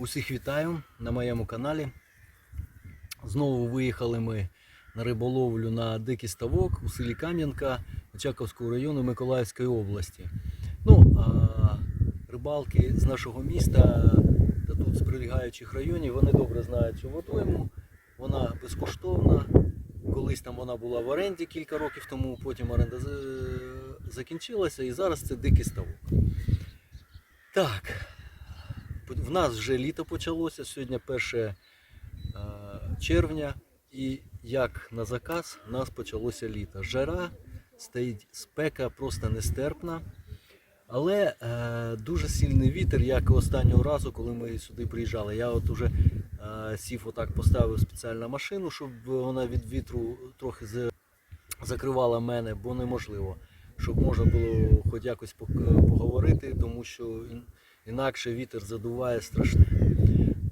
Усіх вітаю на моєму каналі. Знову виїхали ми на риболовлю на дикий ставок у селі Кам'янка Очаковського району Миколаївської області. Ну, а рибалки з нашого міста та тут з прилягаючих районів вони добре знають цю водойму. Вона безкоштовна. Колись там вона була в оренді кілька років тому, потім оренда закінчилася і зараз це дикий ставок. Так, в нас вже літо почалося, сьогодні 1 е, червня, і як на заказ, у нас почалося літо. Жара, стоїть спека просто нестерпна. Але е, дуже сильний вітер, як і останнього разу, коли ми сюди приїжджали. Я от уже е, сів отак поставив спеціальну машину, щоб вона від вітру трохи закривала мене, бо неможливо, щоб можна було хоч якось поговорити, тому що інакше вітер задуває страшне.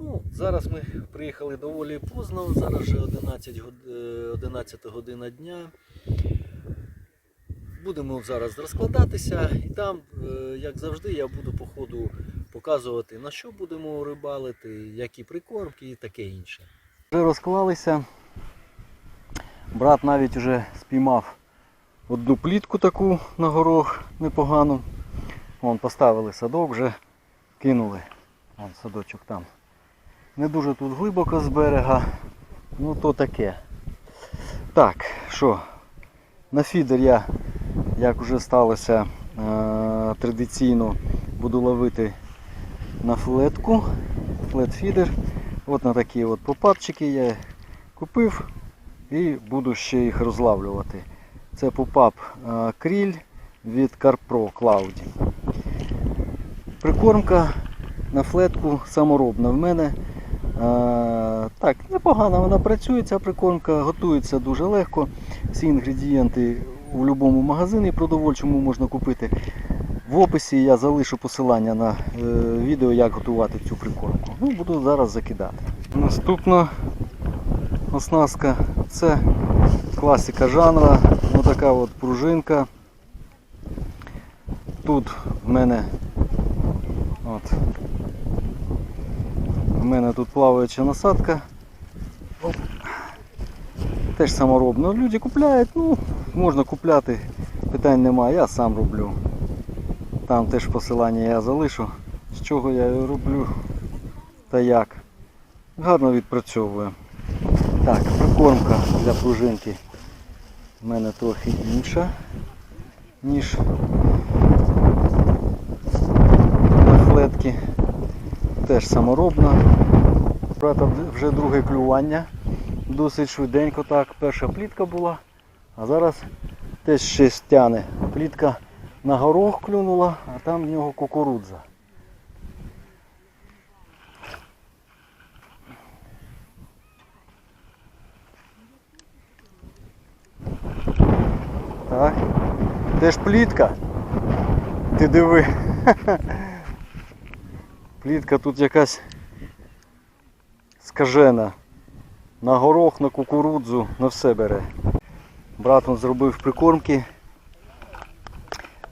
Ну, зараз ми приїхали доволі поздно, зараз вже 11, год- е, 11 година дня. Будемо зараз розкладатися і там, е, як завжди, я буду по ходу показувати, на що будемо рибалити, які прикормки і таке інше. Вже розклалися. Брат навіть вже спіймав одну плітку таку на горох непогану. Вон поставили садок, вже кинули. Вон садочок там. Не дуже тут глибоко з берега. Ну то таке. Так, що, на фідер я, як вже сталося, е- традиційно буду ловити на флетку. Флет-фідер. От на такі от попапчики я купив і буду ще їх розлавлювати. Це попап е, кріль від CarPro Cloud. Прикормка на флетку саморобна в мене. Е, Так, непогано вона працює, ця прикормка, готується дуже легко. Всі інгредієнти у будь-якому магазині продовольчому можна купити. В описі я залишу посилання на е, відео, як готувати цю прикормку. Ну, буду зараз закидати. Наступна оснастка це класика жанра. Ось така от пружинка. Тут в мене от, в мене тут плаваюча насадка. Оп. Теж саморобно. Люди купляють, ну, можна купляти, питань немає, я сам роблю. Там теж посилання я залишу, з чого я роблю та як. Гарно відпрацьовує. Так, прикормка для пружинки в мене трохи інша, ніж на. Теж саморобна. Брата вже друге клювання. Досить швиденько так. Перша плітка була, а зараз теж ще стяне. Плітка на горох клюнула, а там в нього кукурудза. Так. Теж плітка. Ти диви. Плітка тут якась скажена. На горох, на кукурудзу, на все бере. Брат он зробив прикормки.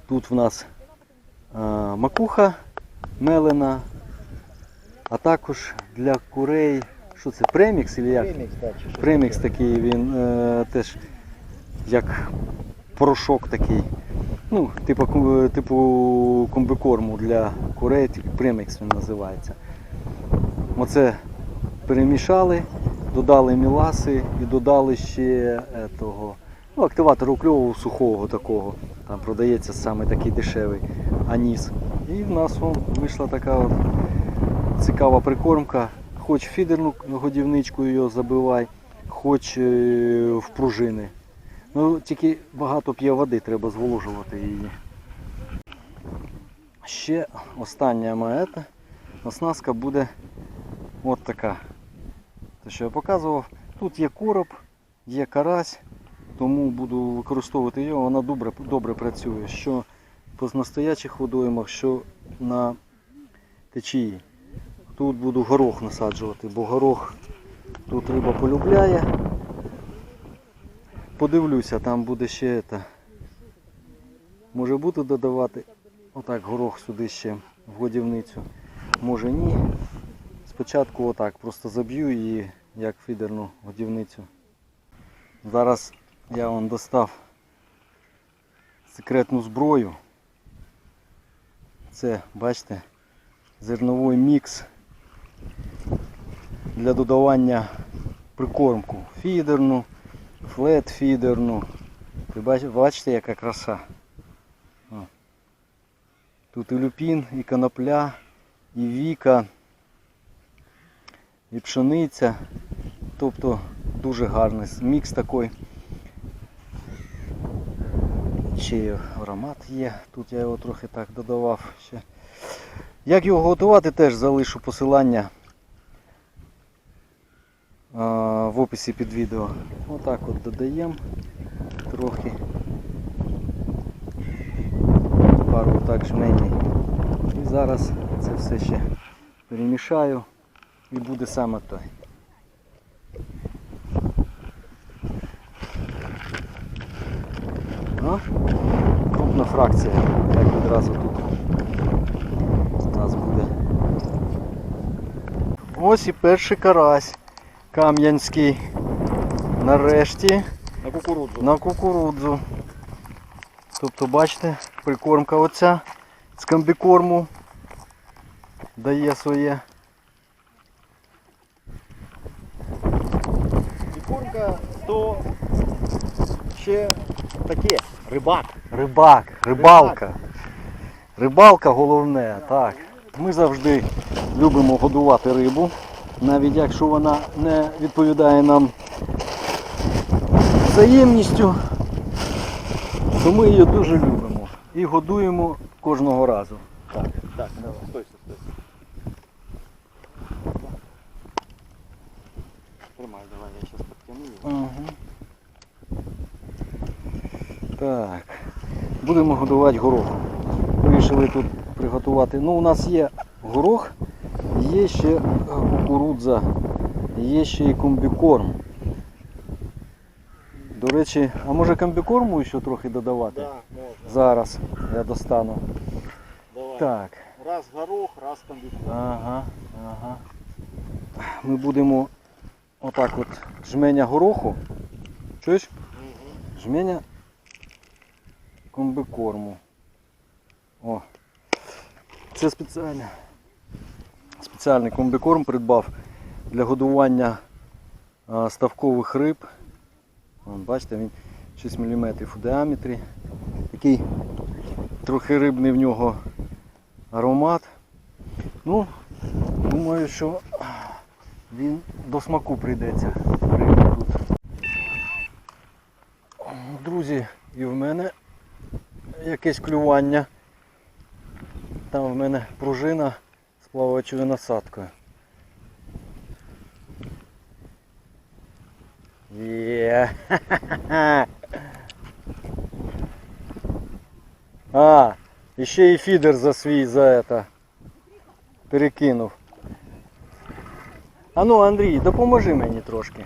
Тут в нас а, макуха мелена, а також для курей, що це, премікс или як? Премікс такий, він е, теж як порошок такий. Ну, типу, типу комбикорму для курей, премікс він називається. Оце перемішали, додали міласи і додали ще етого, ну, активатор кльову сухого такого. Там продається саме такий дешевий аніс. І в нас вон, вийшла така от цікава прикормка. Хоч фідерну годівничку її забивай, хоч е, в пружини. Ну, тільки багато п'є води, треба зволожувати її. Ще остання маета. Оснастка буде от така. Те, що я показував. Тут є короб, є карась, тому буду використовувати його, вона добре, добре працює. Що по настоячих водоймах, що на течії. Тут буду горох насаджувати, бо горох тут риба полюбляє. Подивлюся, там буде ще це. Може бути додавати отак горох сюди ще в годівницю. Може ні. спочатку отак, просто заб'ю її як фідерну годівницю. Зараз я вам достав секретну зброю. Це, бачите, зерновий мікс для додавання прикормку. Фідерну, флет фідерну. Ви бачите, яка краса. Тут і люпін, і конопля, і віка, і пшениця. Тобто дуже гарний мікс такий. Ще аромат є. Тут я його трохи так додавав ще. Як його готувати, теж залишу посилання в описі під відео. Отак от додаємо трохи. Пару так жменій. І зараз це все ще перемішаю і буде саме той. Ну, крупна фракція, як відразу тут у нас буде. Ось і перший карась кам'янський. Нарешті На кукурудзу. на кукурудзу. Тобто, бачите, прикормка оця з комбікорму дає своє. Кукурка то ще таке. Рибак. Рибак, рибалка. Рибалка головне, так. Ми завжди любимо годувати рибу, навіть якщо вона не відповідає нам взаємністю, то ми її дуже любимо і годуємо кожного разу. Так. Так, давай, стойся, стойся. Тримай, давай, я зараз підтягну. Ага. Так. Будемо годувати горохом. Вирішили тут приготувати. Ну, у нас є горох, є ще е, кукурудза, є ще і комбікорм. До речі, а може комбікорму ще трохи додавати? Да, можна. Зараз я достану. Давай. Так. Раз горох, раз комбікорм. Ага, ага. Ми будемо отак от жменя гороху. Чуєш? Мгм. Жменя комбикорму. О. Це спеціальне. Спеціальний комбикорм придбав для годування ставкових риб. Вон, бачите, він 6 мм у діаметрі. Такий трохи рибний в нього аромат. Ну, думаю, що він до смаку прийдеться. Друзі, і в мене якесь клювання. Там в мене пружина плаваючою насадкою. Є. А, і ще і фідер за свій за это перекинув. А ну, Андрій, допоможи мені трошки.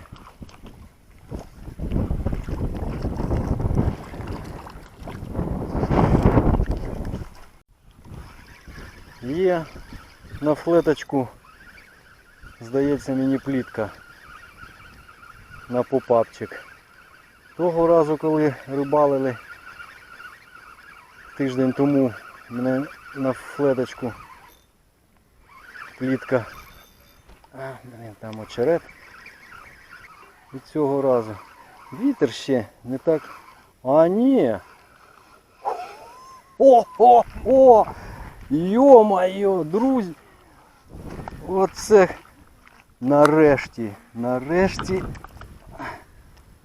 Є на флеточку, здається мені плітка на попапчик. Того разу, коли рибалили тиждень тому, мене на флеточку плітка. А, блін, там очерет. І цього разу. Вітер ще не так. А ні. О, о, о! Йо-моє, друзі! Оце нарешті, нарешті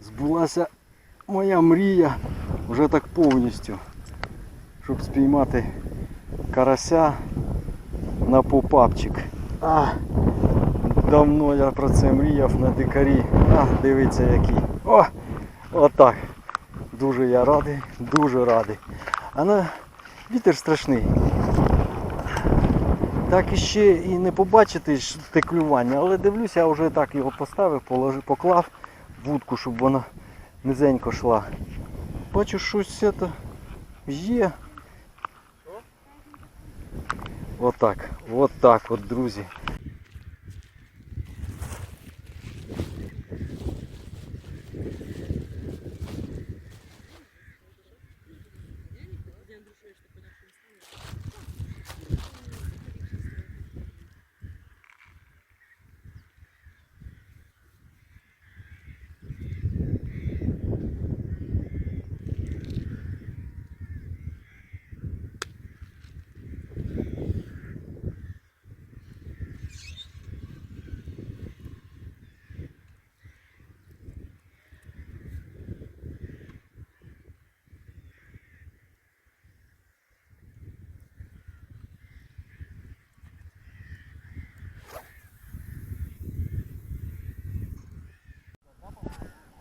збулася моя мрія вже так повністю, щоб спіймати карася на попапчик. А, давно я про це мріяв на дикарі. А, дивіться який. О! Отак. Дуже я радий, дуже радий. А на вітер страшний. Так ще і не побачити те клювання, але дивлюся, я вже так його поставив, положив, поклав вудку, щоб вона низенько йшла. Бачу, щось це є. Отак, отак от, друзі.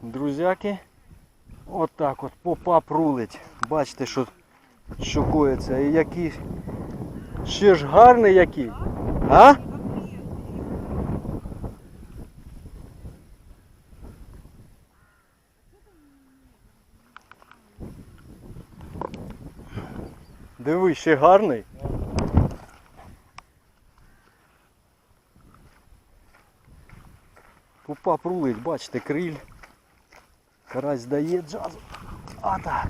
Друзяки. Отак от попап рулить. Бачите, що, що коїться. І який. Ще ж гарний який. А? Диви, ще гарний. Попап рулить, бачите, криль. Карась дає джазу. А так.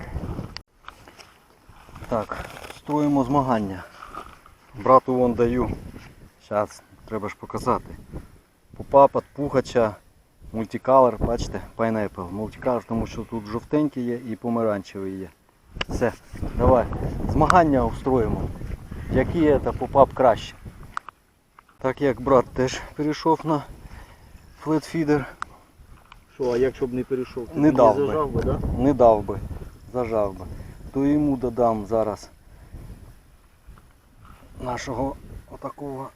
Так, строїмо змагання. Брату вон даю. Зараз треба ж показати. Попапа, пухача, мультикалор, бачите, Pineapple. Мультикалор, тому що тут жовтенький є і помаранчевий є. Все, давай. Змагання устроїмо. Який це попап краще. Так як брат теж перейшов на флетфідер, Що, а якщо б не перейшов, ти Не дав би. зажав би, да? не дав би, зажав би, то йому додам зараз нашого отакого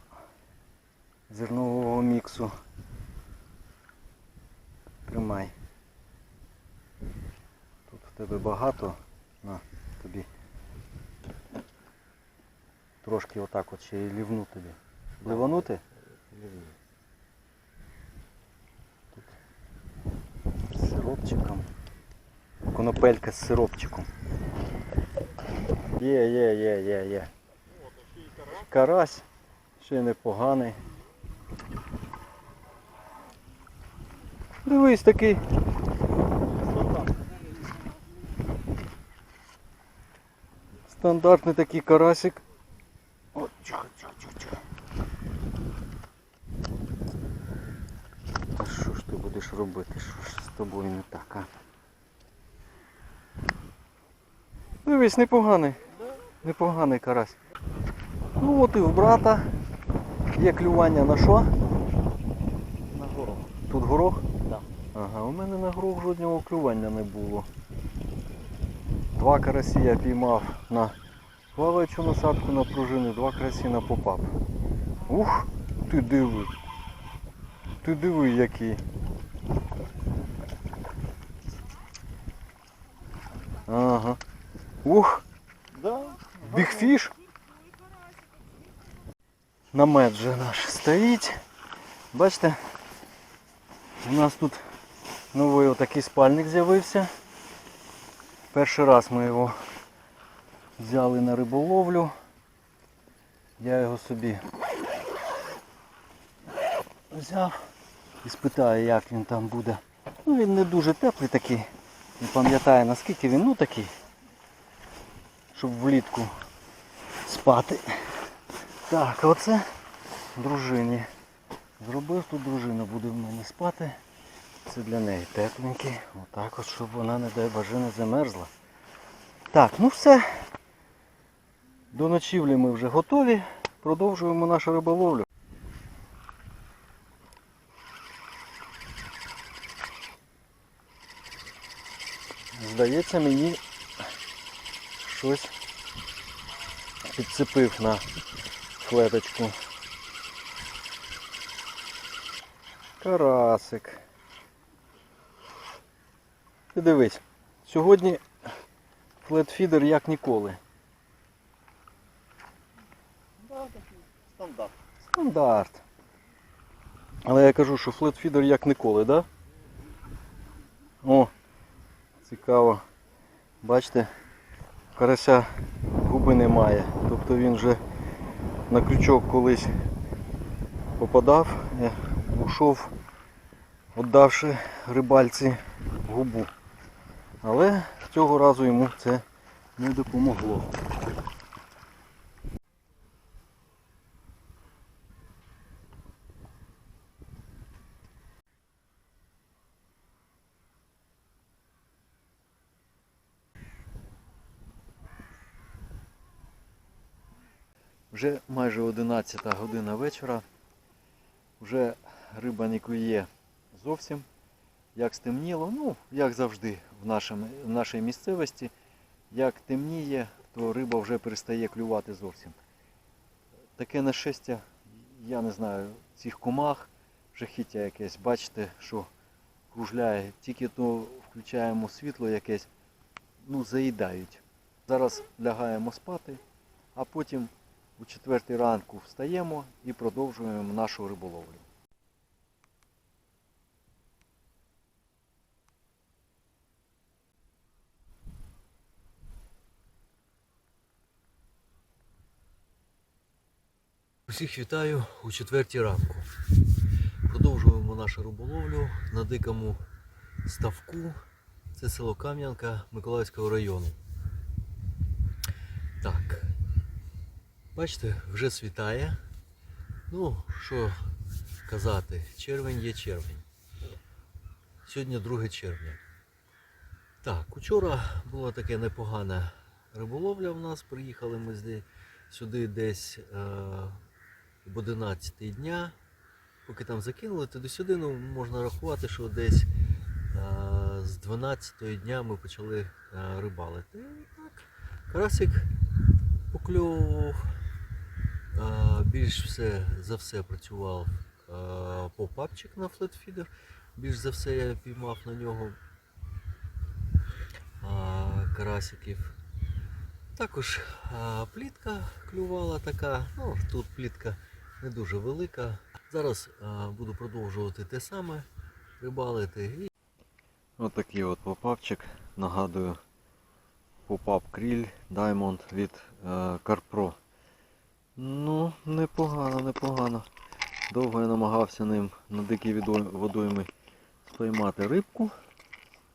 зернового міксу. Тримай. Тут в тебе багато. На тобі. Трошки отак от ще і лівну тобі. Ливанути? Сиропчиком. Конопелька з сиропчиком. Є, є, є, є, є. Карась ще непоганий. Дивись такий. Стандартний такий карасик. О, чого, чого, чого, чого. А що ж ти будеш робити? Що ж з тобою не так, а? Дивись, непоганий. Непоганий карась. Ну от і в брата є клювання на що? На горох. Тут горох? Да. Ага, у мене на горох жодного клювання не було. Два карасі я піймав на плаваючу насадку на пружини, два карасі на попап. Ух, ти диви. Ти диви який. Ага. Ух, Да? бігфіш. Намет же наш стоїть. Бачите, у нас тут новий отакий спальник з'явився. Перший раз ми його взяли на риболовлю. Я його собі взяв і спитаю, як він там буде. Ну він не дуже теплий такий. Не пам'ятаю наскільки він, ну такий. Щоб влітку спати. Так, оце дружині. Зробив тут дружина, буде в мене спати. Це для неї тепленький. Отак от, щоб вона, не дай боже, не замерзла. Так, ну все. До ночівлі ми вже готові. Продовжуємо нашу риболовлю. Здається, мені щось підцепив на флеточку. Карасик. Ти дивись, сьогодні флетфідер як ніколи. Стандарт. Стандарт. Але я кажу, що флетфідер як ніколи, да? О, цікаво. Бачите, карася губи немає. Тобто він вже на крючок колись попадав, е, ушов, віддавши рибальці губу. Але цього разу йому це не допомогло. Вже майже 11 година вечора. Вже риба не клює зовсім. Як стемніло, ну, як завжди в, нашому, в нашій місцевості, як темніє, то риба вже перестає клювати зовсім. Таке нашестя, я не знаю, цих комах, жахіття якесь. Бачите, що кружляє, тільки то включаємо світло якесь, ну, заїдають. Зараз лягаємо спати, а потім у четвертій ранку встаємо і продовжуємо нашу риболовлю. Усіх вітаю у четвертій ранку. Продовжуємо нашу риболовлю на дикому ставку. Це село Кам'янка Миколаївського району. Так. Бачите, вже світає. Ну, що казати, червень є червень. Сьогодні 2 червня. Так, учора була така непогана риболовля в нас. Приїхали ми сюди десь е, об 11 дня. Поки там закинули, туди сюди ну, можна рахувати, що десь е, з 12 дня ми почали е, рибалити. І так, карасик покльовував. Е, більш все, за все працював е, попапчик на флетфідер. Більш за все я піймав на нього е, карасиків. Також плітка клювала така. Ну, тут плітка не дуже велика. Зараз буду продовжувати те саме рибалити. Ось такий от попапчик. Нагадую, попап кріль Diamond від е, Carpro. Ну, непогано, непогано. Довго я намагався ним на дикій водоймі спіймати рибку.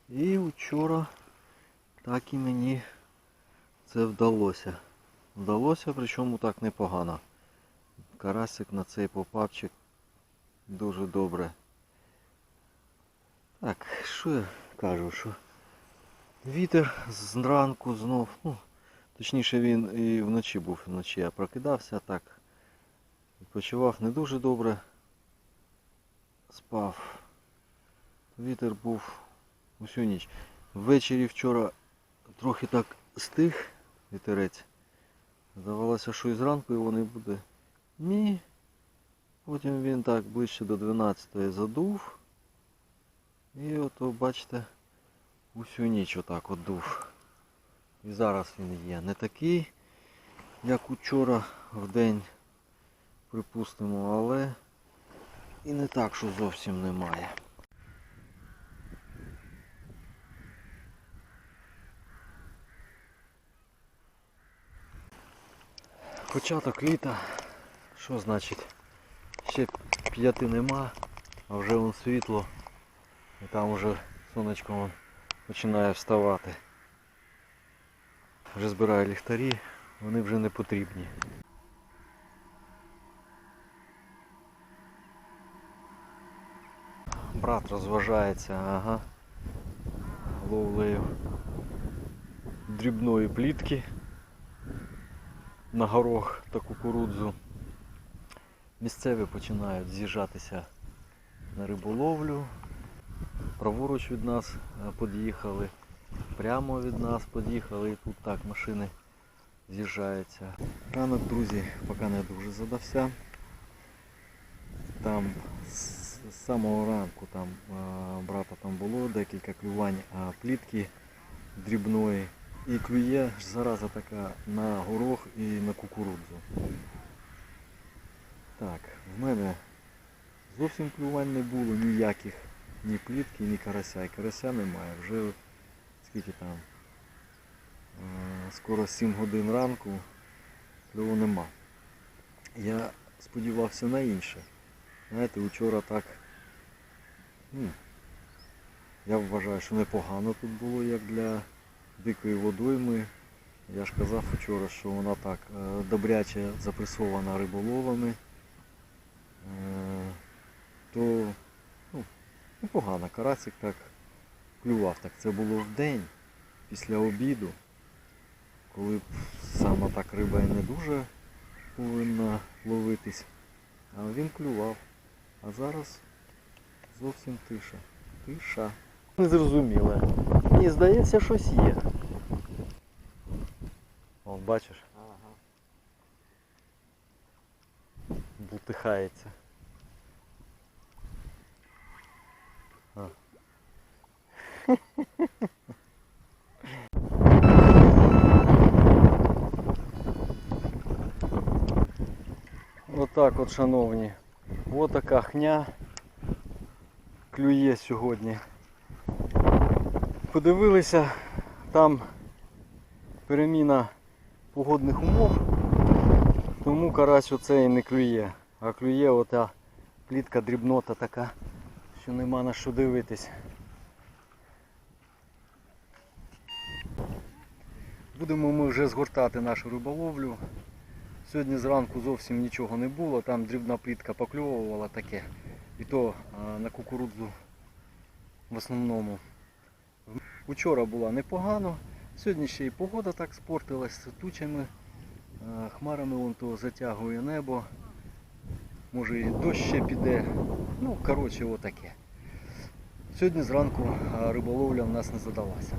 І вчора так і мені це вдалося. Вдалося, причому так непогано. Карасик на цей попапчик дуже добре. Так, що я кажу, що вітер зранку знов, ну, точніше він і вночі був, вночі я прокидався так. Відпочивав не дуже добре. Спав. Вітер був усю ніч. Ввечері вчора трохи так стих вітерець. Здавалося, що і зранку його не буде. Ні. Потім він так ближче до 12 задув. І ото, бачите, усю ніч отак от дув. І зараз він є не такий, як учора в день, припустимо, але і не так, що зовсім немає. Початок літа. Що значить? Ще п'яти нема, а вже вон світло. І там вже сонечко вон починає вставати. Вже збираю ліхтарі, вони вже не потрібні. Брат розважається, ага. Ловлею дрібної плітки на горох та кукурудзу. Місцеві починають з'їжджатися на риболовлю. Праворуч від нас під'їхали, прямо від нас під'їхали і тут так машини з'їжджаються. Ранок, друзі, поки не дуже задався. Там з самого ранку там брата там було декілька клювань а плітки дрібної. І клює зараза така на горох і на кукурудзу. Так, в мене зовсім клювань не було ніяких, ні плітки, ні карася. І карася немає. Вже скільки там. е, Скоро 7 годин ранку кльову нема. Я сподівався на інше. Знаєте, вчора так. Ну, я вважаю, що непогано тут було, як для дикої водойми. Я ж казав вчора, що вона так е, добряче запресована риболовами. Е, То ну, непогано. Карасик так клював. Так це було в день, після обіду, коли б сама так риба і не дуже повинна ловитись. А він клював. А зараз зовсім тиша. Тиша. Незрозуміле. Мені здається, щось є. О, бачиш, Ага. бултихається. Отак от, шановні. Ось така хня клює сьогодні. Подивилися, там переміна погодних умов, тому карась оце і не клює. А клює ота плітка дрібнота така, що нема на що дивитись. Будемо ми вже згортати нашу риболовлю. Сьогодні зранку зовсім нічого не було, там дрібна плітка покльовувала таке. І то на кукурудзу в основному. Учора була непогано, сьогодні ще і погода так спортилась тучами, хмарами вон то затягує небо. Може і дощ ще піде. Ну, коротше, отаке. Сьогодні зранку риболовля в нас не задалася.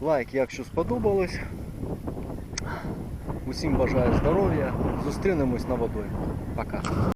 Лайк, якщо сподобалось. Усім бажаю здоров'я. Зустрінемось на водоймі. Пока.